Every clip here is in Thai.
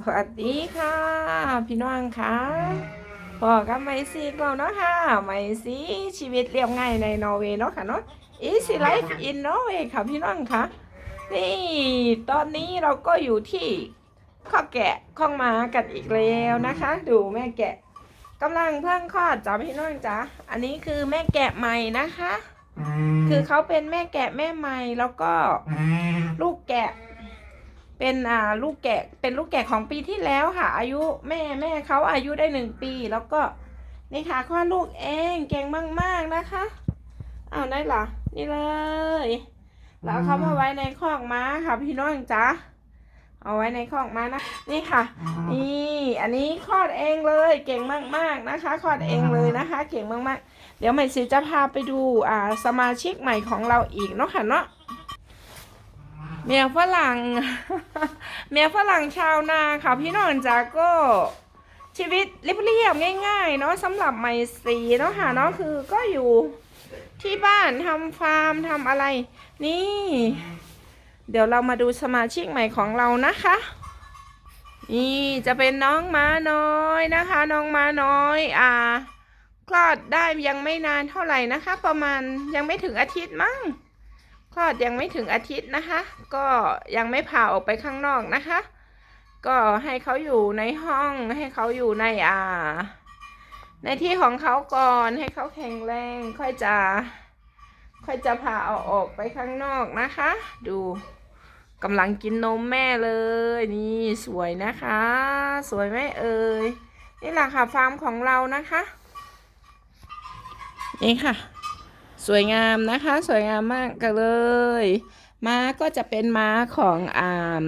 สวัสดีค่ะ พี่น้องค่ะพอกับไมซีเราเนาะค่ะ ไมซีชีวิตเรียบง่ายในนอร์เวย์เนาะค่ะเนาะ Easy Life in Norway ค่ะพี่น้องค่ะ นี่ตอนนี้เราก็อยู่ที่ข้อแกะข้องม้ากันอีกแล้วนะคะ ดูแม่แกะกำลังเพิ่งคลอดจ้าพี่น้องจ้าอันนี้คือแม่แกะใหม่นะคะ คือเขาเป็นแม่แกะแม่ใหม่แล้วก็ลูกแกะ เป็นอ่าลูกแกะเป็นลูกแกะของปีที่แล้วค่ะ อายุแม่แม่เขาอายุได้หนึ่งปี แล้วก็นี่ค่ะคลอดลูกเองเก่งมากๆนะคะเอาได้เหรอนี่เลย แล้วเขามาไว้ในคอกม้าค่ะพี่น้องจ๊ะเอาไว้ในคอกม้านะนี่ค่ะ นี่อันนี้คลอดเองเลยเก่งมากๆนะคะคลอดเองเลยนะคะ เก่งมากๆ เดี๋ยวใหม่สิจะพาไปดูอ่าสมาชิกใหม่ของเราอีกเนาะค่ะเนาะ เมียฝรั่ง เมียฝรั่งชาวนาค่ะ พี่น้องจ๋าก็ชีวิตเรียบๆง่าย ๆ เนาะสำหรับไมซีเนาะค่ะเนาะคือก็อยู่ที่บ้านทำฟาร์มทำอะไร นี่ เดี๋ยวเรามาดูสมาชิกใหม่ของเรานะคะ นี่จะเป็นน้องม้าน้อยนะคะ น้องม้าน้อยอ่าคลอดได้ยังไม่นานเท่าไหร่นะคะ ประมาณยังไม่ถึงอาทิตย์มั้ง คลอดยังไม่ถึงอาทิตย์นะคะ ก็ยังไม่ผ่าออกไปข้างนอกนะคะ ก็ให้เขาอยู่ในห้องให้เขาอยู่ในอ่า ในที่ของเขาก่อนให้เขาแข็งแรงค่อยจะ ค่อยจะพาเอาออกไปข้างนอกนะคะ ดูกำลังกินนมแม่เลย นี่สวยนะคะ สวยไหมเอ่ยนี่แหละค่ะฟาร์มของเรานะคะ นี่ค่ะ สวยงามนะคะ สวยงามมากกันเลย ม้าก็จะเป็นม้าของอ่า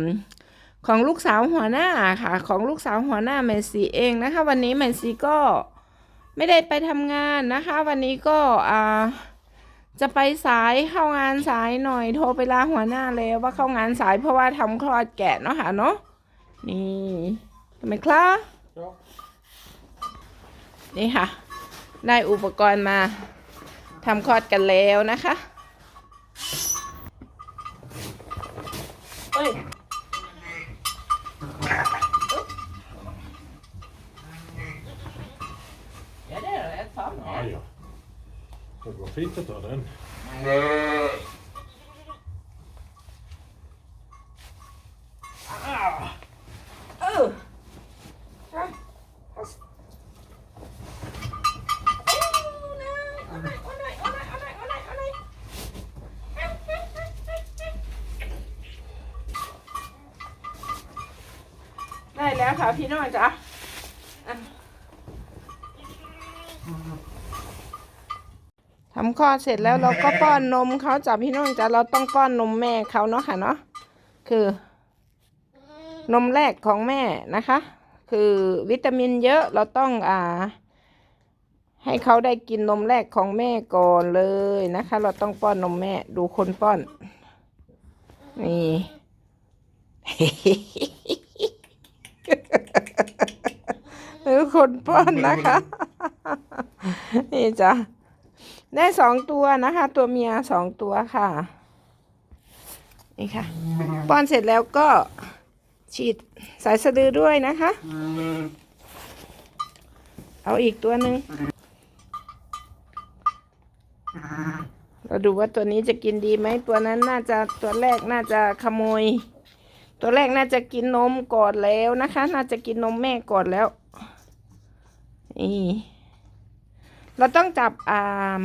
ของลูกสาวหัวหน้าค่ะ ของลูกสาวหัวหน้าแมนซีเองนะคะ วันนี้แมนซีก็ไม่ได้ไปทำงานนะคะ วันนี้ก็อ่าจะไปสายเข้างานสายหน่อยโทรไปลาหัวหน้าแล้วว่าเข้างานสายเพราะว่าทำคลอดแกะเนาะค่ะเนาะนี่ทำไมครับ Ja. นี่ค่ะ ได้อุปกรณ์มา ทำคลอดกันแล้วนะคะเอ้ยเดี๋ยวเดี๋ยวเดี๋ยวซ้อมหน่อย Ja, ja. Det går fint att ta den. เออเอาเอาเอาหน่อยเอาหน่อยเอาหน่อยเอาหน่อยเอาหน่อยเอาหน่อยได้แล้ว ค่ะ พี่น้องจ๊ะอะทำคลอดเสร็จแล้วเราก็ป้อนนมเขาจ้ะพี่น้องจ้ะเราต้องป้อนนมแม่เขาเนาะค่ะเนาะคือ นมแรกของแม่นะคะ คือวิตามินเยอะเราต้องอ่า ให้เขาได้กินนมแรกของแม่ก่อนเลยนะคะ เราต้องป้อนนมแม่ดูคนป้อน นี่ ดู คนป้อนนะคะ นี่จ้ะได้สองตัวนะคะ ตัวเมียสองตัวค่ะ นี่ค่ะ ป้อนเสร็จแล้วก็ฉีดสายสะดือด้วยนะคะ เอาอีกตัวหนึ่งเราดูว่าตัวนี้จะกินดีไหมตัวนั้นน่าจะตัวแรกน่าจะขโมย ตัวแรกน่าจะกินนมก่อนแล้วนะคะ น่าจะกินนมแม่ก่อนแล้ว นี่เราต้องจับอ่า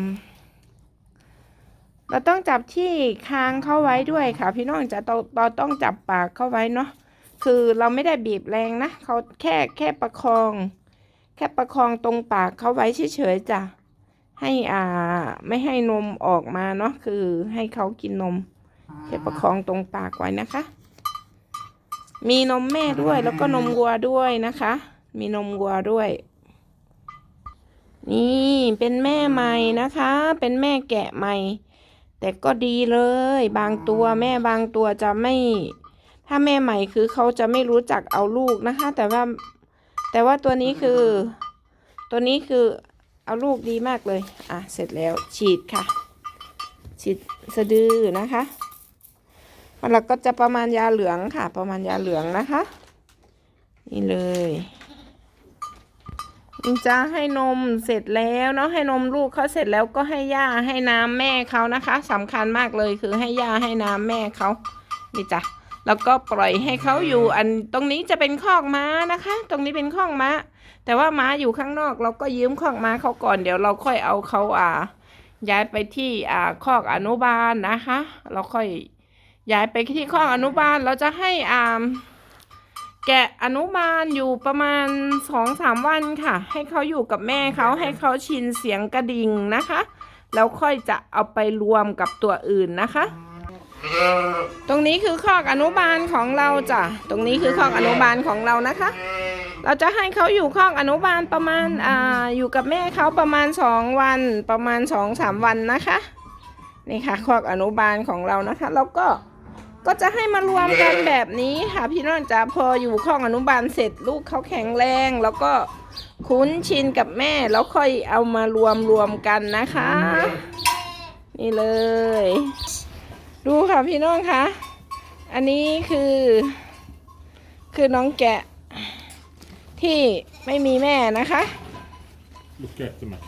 เราต้องจับที่คางเข้าไว้ด้วยค่ะ พี่น้องจะเราต้องจับปากเข้าไว้เนาะคือเราไม่ได้บีบแรงนะเขาแค่แค่ประคอง แค่ประคองตรงปากเขาไว้เฉยๆจ้ะให้อ่าไม่ให้นมออกมาเนาะคือให้เขากินนมแค่ประคองตรงปากไว้นะคะ มีนมแม่ด้วยแล้วก็นมวัวด้วยนะคะ มีนมวัวด้วย นี่เป็นแม่ใหม่นะคะ เป็นแม่แกะใหม่ แต่ก็ดีเลย บางตัวแม่บางตัวจะไม่ ถ้าแม่ใหม่คือเขาจะไม่รู้จักเอาลูกนะคะ แต่ว่า แต่ว่าตัวนี้คือ ตัวนี้คือเอาลูกดีมากเลย อะ เสร็จแล้วฉีดค่ะ ฉีดสะดือนะคะมันเราก็จะประมาณยาเหลืองค่ะ ประมาณยาเหลืองนะคะ นี่เลย จะให้นมเสร็จแล้วเนาะให้นมลูกเขาเสร็จแล้วก็ให้ย่าให้น้ำแม่เขานะคะสำคัญมากเลยคือให้ย่าให้น้ำแม่เขานี่จ้ะแล้วก็ปล่อยให้เขาอยู่อันตรงนี้จะเป็นคอกม้านะคะ ตรงนี้เป็นคอกม้า แต่ว่าม้าอยู่ข้างนอก เราก็ยืมคอกม้าเขาก่อนเดี๋ยวเราค่อยเอาเขาอ่า ย้ายไปที่อ่าคอกอนุบาลนะคะ เราค่อยย้ายไปที่คอกอนุบาลเราจะให้อ่า แกะอนุบาลอยู่ประมาณสองสามวันค่ะ ให้เขาอยู่กับแม่เขาให้เขาชินเสียงกระดิ่งนะคะ แล้วค่อยจะเอาไปรวมกับตัวอื่นนะคะ ตรงนี้คือคอกอนุบาลของเราจ้ะตรงนี้คือคอกอนุบาลของเรานะคะ เราจะให้เขาอยู่คอกอนุบาลประมาณอ่าอยู่กับแม่เขาประมาณสองวันประมาณสองสามวันนะคะนี่ค่ะคอกอนุบาลของเรานะคะ แล้วก็ ก็จะให้มารวมกันแบบนี้ค่ะพี่น้องจ๋าพออยู่ข้องอนุบาลเสร็จลูกเขาแข็งแรงแล้วก็คุ้นชินกับแม่แล้วค่อยเอามารวมรวมกันนะคะ นี่เลย ดูค่ะพี่น้องคะอันนี้คือ คือน้องแกะที่ไม่มีแม่นะคะ Look efter mig.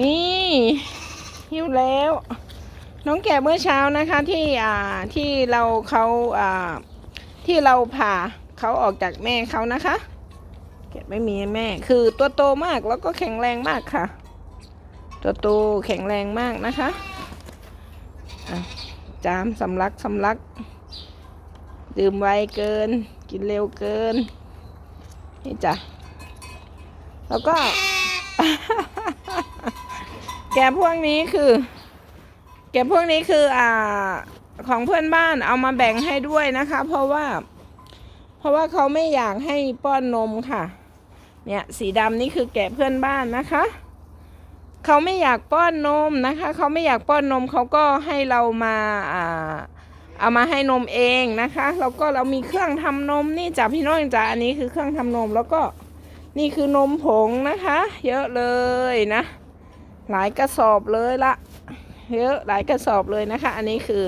นี่หิวแล้ว น้องแกะเมื่อเช้านะคะที่อ่าที่เราเขาอ่าที่เราผ่าเขาออกจากแม่เขานะคะ แกะไม่มีแม่ คือตัวโตมากแล้วก็แข็งแรงมากค่ะ ตัวโตแข็งแรงมากนะคะะจามสำลักสำลัก ดื่มไวเกิน กินเร็วเกิน นี่จ้ะ แล้วก็ แกะพวกนี้คือ แกะพวกนี้คืออ่าของเพื่อนบ้านเอามาแบ่งให้ด้วยนะคะ เพราะว่า เพราะว่าเขาไม่อยากให้ป้อนนมค่ะ เนี่ยสีดำนี่คือแกะเพื่อนบ้านนะคะเขาไม่อยากป้อนนมนะคะเขาไม่อยากป้อนนมเขาก็ให้เรามาอ่าเอามาให้นมเองนะคะแล้วก็เรามีเครื่องทำนมนี่จ้ะพี่น้องจ้ะอันนี้คือเครื่องทำนมแล้วก็นี่คือนมผงนะคะ เยอะเลยนะ หลายกระสอบเลยละ เยอะหลายกระสอบเลยนะคะ อันนี้คือ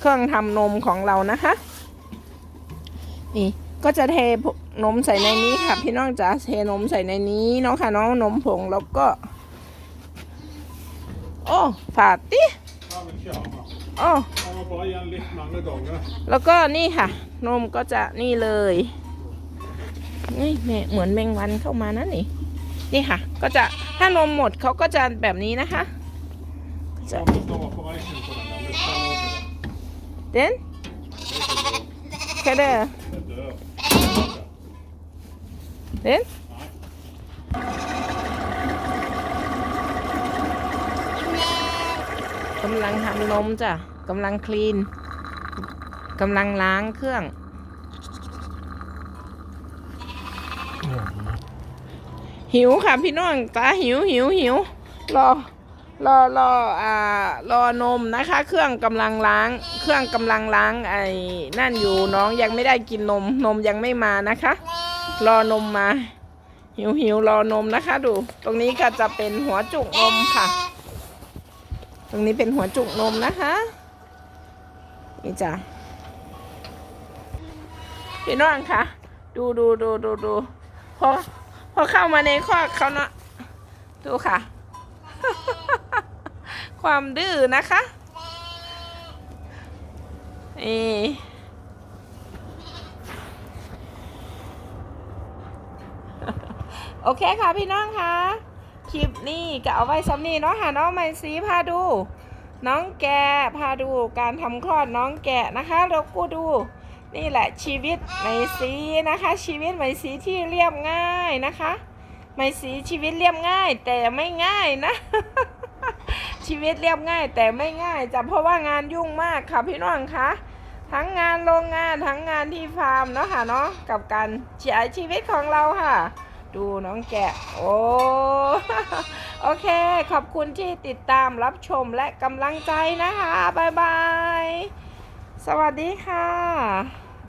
เครื่องทำนมของเรานะคะ นี่ก็จะเทนมใส่ในนี้ค่ะ พี่น้องจ๋าเทนมใส่ในนี้เนาะค่ะน้องนมผงแล้วก็ โอ้ฝาดติโอ้แล้วก็นี่ค่ะ นมก็จะนี่เลยนี่เหมือนแมงวันเข้ามานะนี่นี่ค่ะ ก็จะถ้านมหมดเขาก็จะแบบนี้นะคะ จะ Jag måste vara på räkning på den där. Nu tar jag åt den. เดนแค่เด้อ Det dör. เดนกำลังทำนมจ้ะกำลังคลีนกำลังล้างเครื่องหิวค่ะพี่น้องตาหิวหิวหิวรอ รอรออ่ารอนมนะคะ เครื่องกำลังล้าง เครื่องกำลังล้างไอ้นั่นอยู่น้องยังไม่ได้กินนมนมยังไม่มานะคะ รอนมมา หิวหิวรอนมนะคะ ดู ตรงนี้ก็จะเป็นหัวจุกนมค่ะ ตรงนี้เป็นหัวจุกนมนะคะนี่จ้ะพี่น้องคะดูดูดูดูดูพอพอเข้ามาในคอเขาเนาะดูค่ะ ความดื้อนะคะนี่โอเคค่ะพี่น้องคะคลิปนี้ก็เอาไว้สำนีเนาะค่ะน้องไมซีพาดู น้องแกะพาดูการทำคลอดน้องแกะนะคะแล้วก็ดู นี่แหละชีวิตไมซีนะคะ ชีวิตไมซีที่เรียบง่ายนะคะ ไมซีชีวิตเรียบง่ายแต่ไม่ง่ายนะ ชีวิตเรียบง่ายแต่ไม่ง่ายจะเพราะว่างานยุ่งมากค่ะพี่น้องคะทั้งงานโรงงานทั้งงานที่ฟาร์มเนาะค่ะเนาะกับการใช้ชีวิตของเราค่ะ ดูน้องแกะ โอ้โอเค ขอบคุณที่ติดตามรับชมและกำลังใจนะคะ บ๊ายบาย สวัสดีค่ะ